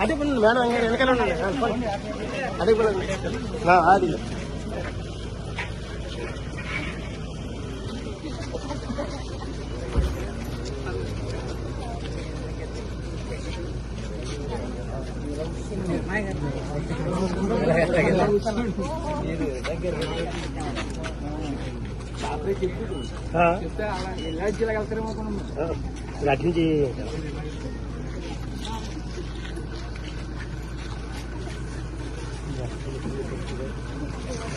అదే పని మేడం ఇంకా వెనకాల ఉండండి ఆ, పోనీ. అదే పని ఆ, అది ఆ, ఆ, అటు నుంచి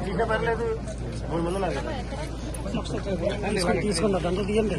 తీసే పర్లేదు మూడు మంది నాకు తీసుకున్నా దాంట్లో తీయండి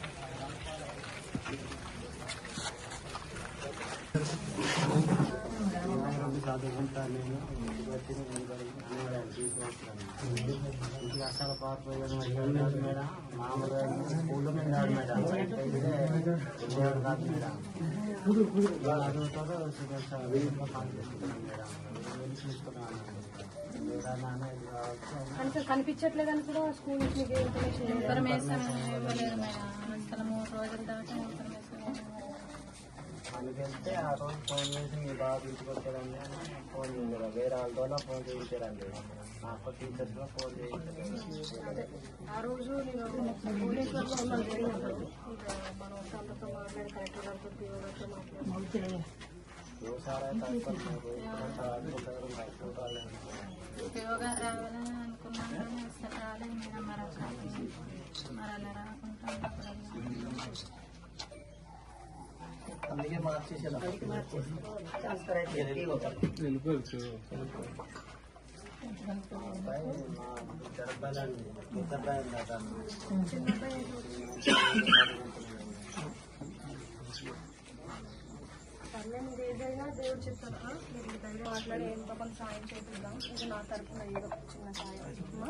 అసలు పారిపోయాను మేడం మామూలుగా స్కూల్లో మేము కాదు మేడం దేవుడు కాదు మేడం చదువుతారో కనిపించట్లేదని కూడా స్కూల్ నుంచి మీకు ఇన్ఫర్మేషన్ ఇన్ఫర్మేషన్ ఇవ్వలేదు మేడం. అసలు మూడు రోజుల దాకా ఇన్ఫర్మేషన్ ఇవ్వలేదు. అందుకంటే ఆ రోజు ఫోన్ చేసి మీ బాబు ఇంటికి వచ్చాడండి అని ఫోన్ చేయలేదు వేరే వాళ్ళతో ఫోన్ చేయించారండి నాకు టీచర్స్లో ఫోన్ చేయించారు ఆ రోజు నేను భువనేశ్వర్లో ఉన్నాను జరిగినప్పుడు ఇంకా మనం వాళ్ళతో మాట్లాడి కలెక్టర్ గారితో పిఓ గారితో మాట్లాడి ఒకసారి అయితే అనుకుంటున్నారు ఒకసారి అనుకుంటారు కట్టుకుంటారు యోగా రావాలని అనుకున్నాను కానీ అసలు రాలేదు మేడం మరి అసలు మరి అలా రాకుండా ఉన్నప్పుడు అందుకే మార్చేసాను జరపాలండి ఇద్దరు సర్లే మీరు ఏదైనా దేవుడు చెప్తారా మీరు మీ దగ్గర మాట్లాడి ఏం పాపం సాయం చేపిద్దాం ఇది నా తరఫున ఏదో చిన్న సాయం అమ్మా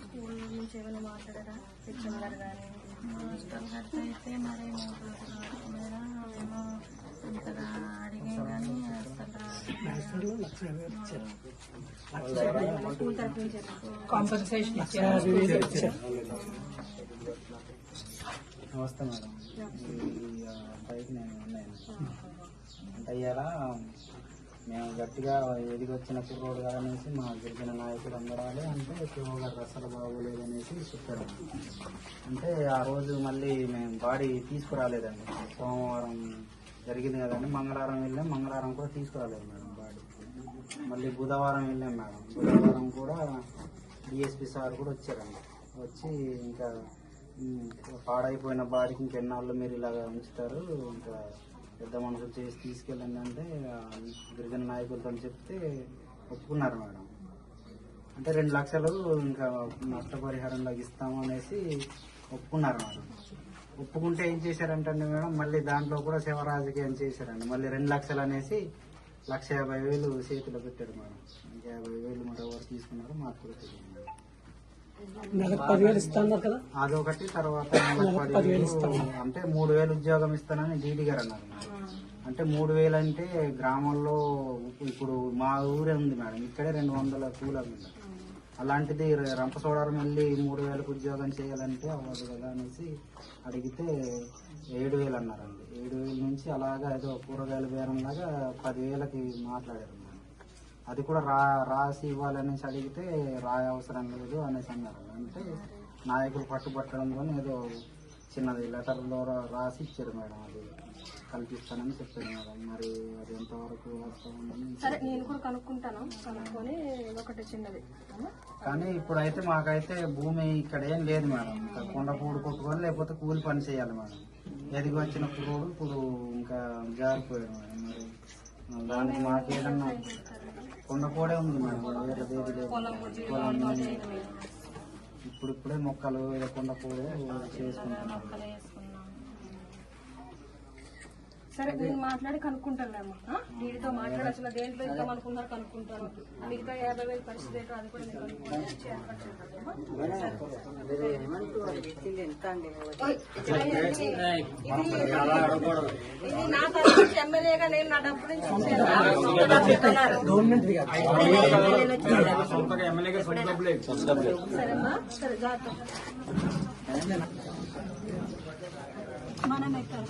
స్కూల్ నుంచి ఏమైనా మాట్లాడారా గారు కానీ అయితే మరి మూడు. మేము అంతగా అడిగాం కానీ అసలు స్కూల్ తరఫు నుంచి నమస్తే మేడం బైక్ నేను ఉన్నాను అంటే ఇలా మేము గట్టిగా ఎదిగొచ్చిన కుర్రోడు కదా అనేసి మా గిరిజన నాయకుడు అందరాలి అంటే శివ గారు అసలు బాగోలేదు అనేసి చెప్పారు. అంటే ఆ రోజు మళ్ళీ మేము బాడీ తీసుకురాలేదండి. సోమవారం జరిగింది కదండి. మంగళవారం వెళ్ళాం. మంగళవారం కూడా తీసుకురాలేదు మేడం బాడీ. మళ్ళీ బుధవారం వెళ్ళాం మేడం. బుధవారం కూడా డిఎస్పి సార్ కూడా వచ్చారండి. వచ్చి ఇంకా పాడైపోయిన బాడీకి ఇంకెన్నాళ్ళు మీరు ఇలాగ ఉంచుతారు ఇంకా పెద్ద మనుషులు చేసి తీసుకెళ్ళండి అంటే గిరిజన నాయకులతో చెప్తే ఒప్పుకున్నారు మేడం. అంటే రెండు లక్షలు ఇంకా నష్టపరిహారంలో ఇస్తాము అనేసి ఒప్పుకున్నారు మేడం. ఒప్పుకుంటే ఏం చేశారంటే మేడం? మళ్ళీ దాంట్లో కూడా శివ రాజకీయం చేశారండి. మళ్ళీ రెండు లక్షలు అనేసి లక్ష యాభై వేలు చేతిలో పెట్టాడు మేడం. ఇంకా యాభై వేలు మరి ఎవరు తీసుకున్నారో మాకు కూడా తెలియదు మేడం. నెలకు పదివేలు ఇస్తాన్నారు కదా. అదొకటి తర్వాత నెలకు పదివేలు అంటే మూడు వేలు ఉద్యోగం ఇస్తానని డీడీ గారు అన్నారు మేడం. అంటే మూడు వేలు అంటే గ్రామాల్లో ఇప్పుడు మా ఊరే ఉంది మేడం. ఇక్కడే రెండు వందల కూలర్లు ఉన్నాయి. అలాంటిది రంపచోడవరం వెళ్ళి మూడు వేలకు ఉద్యోగం చేయాలంటే అవ్వదు కదా అనేసి అడిగితే ఏడు వేలు అన్నారండి. ఏడు వేల నుంచి అలాగా ఏదో కూరగాయల బేరం లాగా పదివేలకి మాట్లాడారు. అది కూడా రా రాసి ఇవ్వాలనేసి అడిగితే రాయ అవసరం లేదు అనేసి అన్నారు. అంటే నాయకులు పట్టుబట్టడంలో ఏదో చిన్నది లెటర్ ద్వారా రాసి ఇచ్చారు మేడం అది కల్పిస్తానని చెప్పారు మేడం. మరి అది ఎంతవరకు సరే నేను కూడా కనుక్కుంటాను కనుక్కొని ఒకటి చిన్నది. ఆ? కానీ ఇప్పుడైతే మాకైతే భూమి ఇక్కడ ఏం లేదు మేడం. ఇంకా కొండపూడి కొట్టుకొని లేకపోతే కూలి పని చేయాలి మేడం. ఎదిగి వచ్చిన ఇప్పుడు ఇంకా జారిపోయాడు మేడం. మరి దానికి మాకు ఏదన్నా కొండపూడే ఉంది మేడం. ఇప్పుడు ఇప్పుడే మొక్కలు ఏదో కొండపూడే చేసుకుంటున్నాం. మొక్కలు వేసుకున్నాం సరే నేను మాట్లాడి కనుక్కుంటాను వీడితో మాట్లాడి అసలు దేంట్లో ఇద్దాం అనుకున్నారు కనుక్కుంటాను మిగతా యాభై వేలు పరిస్థితి ఏంటో అది కూడా నేను ఇది- ఇది నా తరఫు ఎమ్మెల్యేగా నేను నా డబ్బు నుంచి ఇచ్చాను సరేమ్మా సరే జాగ్రత్త. మనం ఎక్కడ